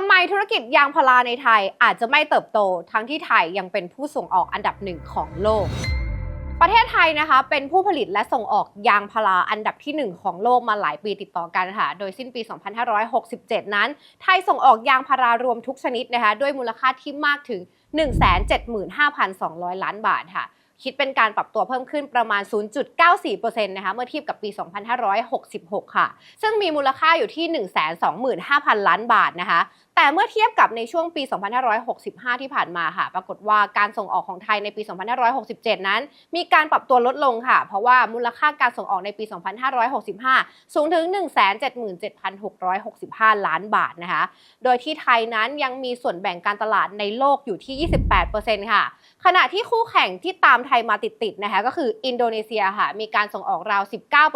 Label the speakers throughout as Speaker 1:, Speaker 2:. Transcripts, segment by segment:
Speaker 1: ำไมธุรกิจยางพาราในไทยอาจจะไม่เติบโต ทั้งที่ไทยยังเป็นผู้ส่งออกอันดับหนึ่งของโลก ประเทศไทยนะคะเป็นผู้ผลิตและส่งออกยางพาราอันดับที่ 1 ของโลกมาหลายปีติดต่อกันค่ะ โดยสิ้นปี 2567 นั้น ไทยส่งออกยางพารารวมทุกชนิดนะคะด้วยมูลค่าที่มากถึง 175,200 ล้านบาทค่ะคิดเป็นการปรับตัวเพิ่มขึ้นประมาณ 0.94%นะคะเมื่อเทียบกับปี 2566 ค่ะ ซึ่งมีมูลค่าอยู่ที่ 125,000 ล้านบาทนะคะ แต่เมื่อเทียบกับในช่วงปี 2565 ที่ผ่านมาค่ะ ปรากฏว่าการส่งออกของไทยในปี 2567 นั้น มีการปรับตัวลดลงค่ะ เพราะว่ามูลค่าการส่งออกในปี 2565 สูงถึง 177,665 ล้านบาทนะคะ โดยที่ไทยนั้นยังมีส่วนแบ่งการตลาดในโลกอยู่ที่ 28%ค่ะ ขณะที่คู่แข่งที่ตามไทยมาติดๆนะคะก็คืออินโดนีเซียค่ะ มีการส่งออกราว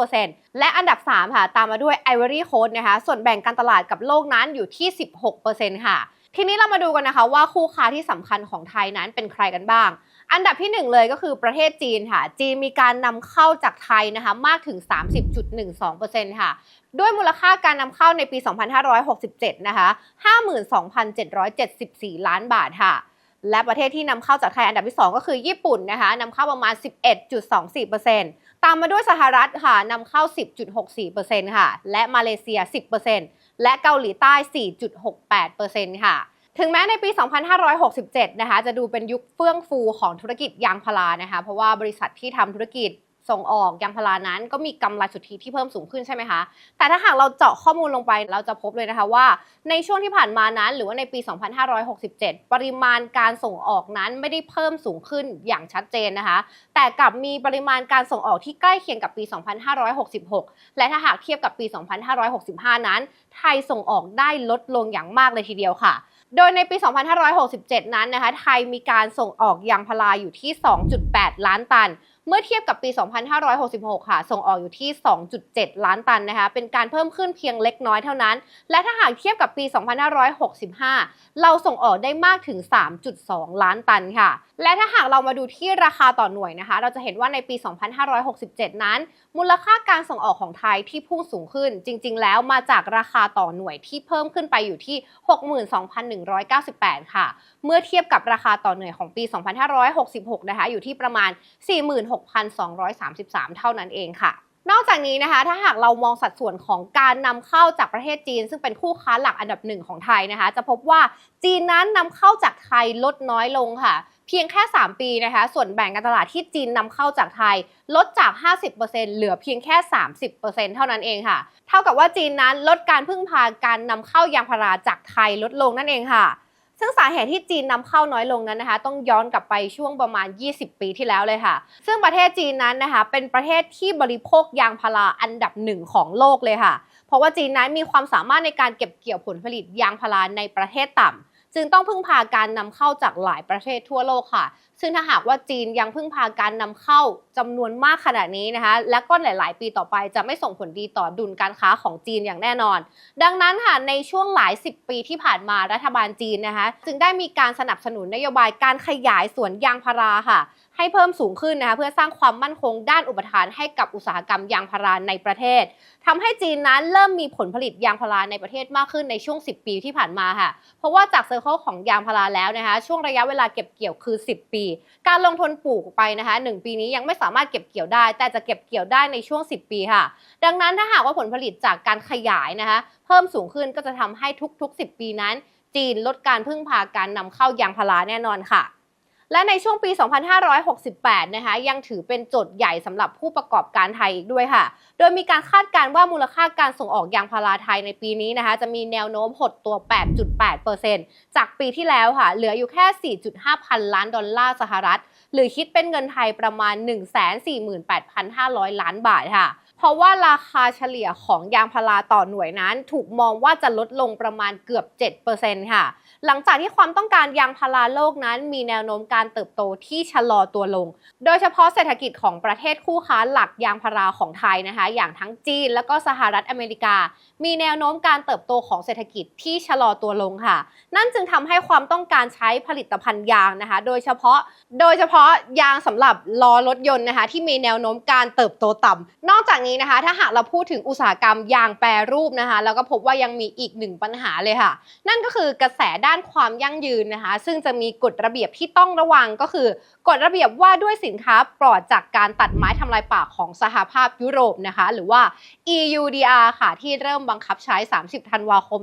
Speaker 1: 19%และอันดับ 3 ค่ะ ตามมาด้วยไอวอรี่โคสนะคะ ส่วนแบ่งการตลาดกับโลกนั้นอยู่ที่ 16%ค่ะ ทีนี้เรามาดูกันนะคะว่าคู่ค้าที่สำคัญของไทยนั้นเป็นใครกันบ้าง อันดับที่ 1 เลยก็คือประเทศจีนค่ะ จีนมีการนำเข้าจากไทยนะคะมากถึง 30.12%ค่ะ ด้วยมูลค่าการนำเข้าในปี 2567 นะคะ 52,774 ล้านบาทค่ะ และประเทศที่นำเข้าจากไทยอันดับที่ 2 ก็คือญี่ปุ่นนะคะนำเข้าประมาณ 11.24%ตามมาด้วยสหรัฐค่ะนำเข้า 10.64%ค่ะ และมาเลเซีย 10%และเกาหลีใต้ 4.68%ค่ะ ถึงแม้ในปี 2567 นะคะ จะดูเป็นยุคเฟื่องฟูของธุรกิจยางพารานะคะ เพราะว่าบริษัทที่ทำธุรกิจ ส่งออกยางพารานั้นก็มีกำไรสุทธิที่เพิ่มสูงขึ้นใช่ไหมคะ แต่ถ้าหากเราเจาะข้อมูลลงไปเราจะพบเลยนะคะว่า ในช่วงที่ผ่านมานั้น หรือว่าในปี 2567 ปริมาณการส่งออกนั้นไม่ได้เพิ่มสูงขึ้นอย่างชัดเจนนะคะ แต่กลับมีปริมาณการส่งออกที่ใกล้เคียงกับปี 2566 และถ้าหากเทียบกับปี 2565 นั้น ไทยส่งออกได้ลดลงอย่างมากเลยทีเดียวค่ะโดยในปี 2567 นั้นนะคะ ไทยมีการส่งออกยางพาราอยู่ที่ 2.8 ล้านตันเมื่อเทียบกับปี 2566 ค่ะ ส่งออกอยู่ที่ 2.7 ล้านตันนะคะ เป็นการเพิ่มขึ้นเพียงเล็กน้อยเท่านั้น และถ้าหากเทียบกับปี 2565 เราส่งออกได้มากถึง 3.2 ล้านตันค่ะ และถ้าหากเรามาดูที่ราคาต่อหน่วยนะคะ เราจะเห็นว่าในปี 2567 นั้น มูลค่าการส่งออกของไทยที่พุ่งสูงขึ้น จริง ๆ แล้วมาจากราคาต่อหน่วยที่เพิ่มขึ้นไปอยู่ที่ 62,198 ค่ะ เมื่อเทียบกับราคาต่อหน่วยของปี 2566 นะคะ อยู่ที่ประมาณ6,233 เท่านั้นเองค่ะนอกจากนี้นะคะถ้าหากเรามองสัดส่วนของการนำเข้าจากประเทศจีน ซึ่งเป็นคู่ค้าหลักอันดับหนึ่งของไทยนะคะ จะพบว่าจีนนั้นนำเข้าจากไทยลดน้อยลงค่ะ เพียงแค่ 3 ปีนะคะ ส่วนแบ่งการตลาดที่จีนนำเข้าจากไทย ลดจาก 50%เหลือเพียงแค่ 30%เท่านั้นเองค่ะ เท่ากับว่าจีนนั้นลดการพึ่งพาการนำเข้ายางพาราจากไทยลดลงนั่นเองค่ะ ซึ่งสาเหตุที่จีนนำเข้าน้อยลงนั้นนะคะ ต้องย้อนกลับไปช่วงประมาณ 20 ปีที่แล้วเลยค่ะ ซึ่งประเทศจีนนั้นนะคะเป็นประเทศที่บริโภคยางพาราอันดับหนึ่งของโลกเลยค่ะ เพราะว่าจีนนั้นมีความสามารถในการเก็บเกี่ยวผลผลิตยางพาราในประเทศต่ำจึงต้องพึ่งพาการนำเข้าจากหลายประเทศทั่วโลกค่ะ ซึ่งถ้าหากว่าจีนยังพึ่งพาการนำเข้าจำนวนมากขนาดนี้นะคะ และก็หลาย ๆ ปีต่อไปจะไม่ส่งผลดีต่อดุลการค้าของจีนอย่างแน่นอน ดังนั้นค่ะในช่วงหลายสิบปีที่ผ่านมารัฐบาลจีนนะคะ จึงได้มีการสนับสนุนนโยบายการขยายสวนยางพาราค่ะ ให้เพิ่มสูงขึ้นนะคะเพื่อสร้างความมั่นคงด้านอุปทานให้กับอุตสาหกรรมยางพาราในประเทศทำให้จีนนั้นเริ่มมีผลผลิตยางพาราในประเทศมากขึ้นในช่วง 10 ปีที่ผ่านมาค่ะ เพราะว่าจากเซอร์เคิลของยางพาราแล้วนะคะ ช่วงระยะเวลาเก็บเกี่ยวคือ 10 ปีการลงทุนปลูกไปนะคะ 1 ปีนี้ยังไม่สามารถเก็บเกี่ยวได้ แต่จะเก็บเกี่ยวได้ในช่วง 10 ปีค่ะ ดังนั้นถ้าหากว่าผลผลิตจากการขยายนะคะ เพิ่มสูงขึ้นก็จะทำให้ทุกๆ 10 ปีนั้น จีนลดการพึ่งพาการนำเข้ายางพาราแน่นอนค่ะ และในช่วงปี 2568 นะคะยังถือเป็นโจทย์ใหญ่สำหรับผู้ประกอบการไทยอีกด้วยค่ะ โดยมีการคาดการณ์ว่ามูลค่าการส่งออกยางพาราไทยในปีนี้นะคะจะมีแนวโน้มหดตัว 8.8%จากปีที่แล้วค่ะ เหลืออยู่แค่ 4.5 พันล้านดอลลาร์สหรัฐ หรือคิดเป็นเงินไทยประมาณ 148,500 ล้านบาทค่ะเพราะว่าราคาเฉลี่ยของยางพาราต่อหน่วยนั้น ถูกมองว่าจะลดลงประมาณเกือบ 7%ค่ะ หลังจากที่ความต้องการยางพาราโลกนั้น มีแนวโน้มการเติบโตที่ชะลอตัวลง โดยเฉพาะเศรษฐกิจของประเทศคู่ค้าหลักยางพาราของไทยนะคะ อย่างทั้งจีนและก็สหรัฐอเมริกา มีแนวโน้มการเติบโตของเศรษฐกิจที่ชะลอตัวลงค่ะ นั่นจึงทำให้ความต้องการใช้ผลิตภัณฑ์ยางนะคะ โดยเฉพาะ โดยเฉพาะยางสำหรับล้อรถยนต์นะคะ ที่มีแนวโน้มการเติบโตต่ำนอกจากนี้นะคะ ถ้าหากเราพูดถึงอุตสาหกรรมยางแปรรูปนะคะแล้วก็พบว่ายังมีอีกหนึ่งปัญหาเลยค่ะ นั่นก็คือกระแสด้านความยั่งยืนนะคะ ซึ่งจะมีกฎระเบียบที่ต้องระวังก็คือกฎระเบียบว่าด้วยสินค้าปลอดจากการตัดไม้ทำลายป่าของสหภาพยุโรปนะคะ หรือว่า EUDR ค่ะ ที่เริ่มบังคับใช้ 30 ธันวาคม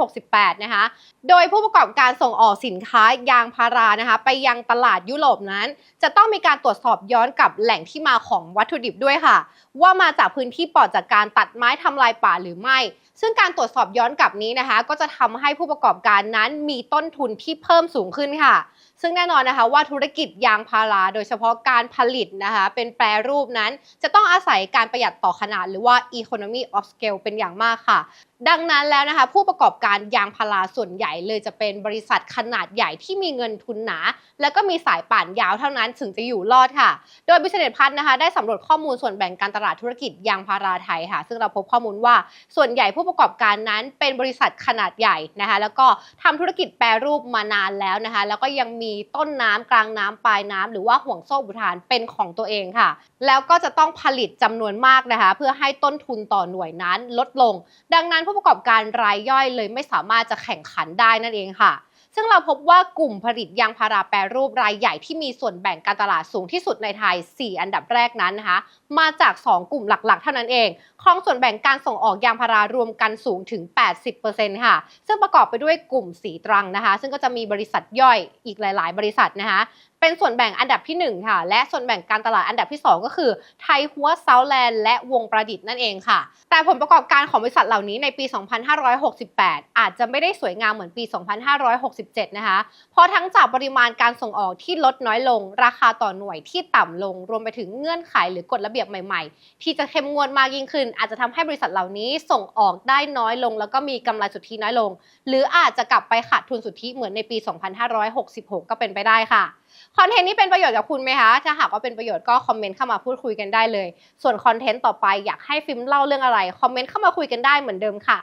Speaker 1: 2568 นะคะ โดยผู้ประกอบการส่งออกสินค้ายางพารานะคะ ไปยังตลาดยุโรปนั้น จะต้องมีการตรวจสอบย้อนกับแหล่งที่มาของวัตถุดิบด้วยค่ะ ว่ามาจากพื้นที่ปลอดจากการตัดไม้ทำลายป่าหรือไม่ ซึ่งการตรวจสอบย้อนกลับนี้นะคะ ก็จะทำให้ผู้ประกอบการนั้นมีต้นทุนที่เพิ่มสูงขึ้นค่ะ ซึ่งแน่นอนนะคะว่าธุรกิจยางพาราโดยเฉพาะการผลิตนะคะ เป็นแปรรูปนั้น จะต้องอาศัยการประหยัดต่อขนาดหรือว่า economy of scale เป็นอย่างมากค่ะ ดังนั้นแล้วนะคะ ผู้ประกอบการยางพาราส่วนใหญ่เลยจะเป็นบริษัทขนาดใหญ่ที่มีเงินทุนหนา แล้วก็มีสายป่านยาวเท่านั้นถึงจะอยู่รอดค่ะ โดยบิสเนสพัฒนะคะ ได้สำรวจข้อมูลส่วนแบ่งการตลาดธุรกิจยางพาราไทยค่ะ ซึ่งเราพบข้อมูลว่าส่วนใหญ่ผู้ประกอบการนั้น เป็นบริษัทขนาดใหญ่นะคะ แล้วก็ทำธุรกิจแปรรูปมานานแล้วนะคะ แล้วก็ยังมีต้นน้ำกลางน้ำปลายน้ำหรือว่าห่วงโซ่อุทานเป็นของตัวเองค่ะ แล้วก็จะต้องผลิตจำนวนมากนะคะ เพื่อให้ต้นทุนต่อหน่วยนั้นลดลง ดังนั้นผู้ประกอบการรายย่อยเลยไม่สามารถจะแข่งขันได้นั่นเองค่ะ ซึ่งเราพบว่ากลุ่มผลิตยางพาราแปรรูปรายใหญ่ที่มีส่วนแบ่งการตลาดสูงที่สุดในไทย 4 อันดับแรกนั้นนะคะ มาจาก 2 กลุ่มหลักๆ เท่านั้นเองครองส่วนแบ่งการส่งออกยางพารารวมกันสูงถึง 80%ค่ะ ซึ่งประกอบไปด้วยกลุ่มสีตรังนะคะ ซึ่งก็จะมีบริษัทย่อยอีกหลาย ๆ บริษัทนะคะเป็นส่วนแบ่งอันดับที่ 1 ค่ะ และส่วนแบ่งการตลาดอันดับที่ 2 ก็คือ ไทยหัวเซาแลนด์และวงประดิษฐ์นั่นเองค่ะ แต่ผลประกอบการของบริษัทเหล่านี้ในปี 2568 อาจจะไม่ได้สวยงามเหมือนปี 256 7 นะคะ เพราะทั้งจากปริมาณการส่งออกที่ลดน้อยลง ราคาต่อหน่วยที่ต่ำลง รวมไปถึงเงื่อนไขหรือกฎระเบียบใหม่ๆ ที่จะเข้มงวดมากยิ่งขึ้น อาจจะทำให้บริษัทเหล่านี้ส่งออกได้น้อยลง แล้วก็มีกำไรสุทธิน้อยลง หรืออาจจะกลับไปขาดทุนสุทธิเหมือนในปี 2566 ก็เป็นไปได้ค่ะคอนเทนต์นี้เป็นประโยชน์กับคุณไหมคะ ถ้าหากว่าเป็นประโยชน์ก็คอมเมนต์เข้ามาพูดคุยกันได้เลย ส่วนคอนเทนต์ต่อไปอยากให้ฟิล์มเล่าเรื่องอะไร คอมเมนต์เข้ามาคุยกันได้เหมือนเดิมค่ะ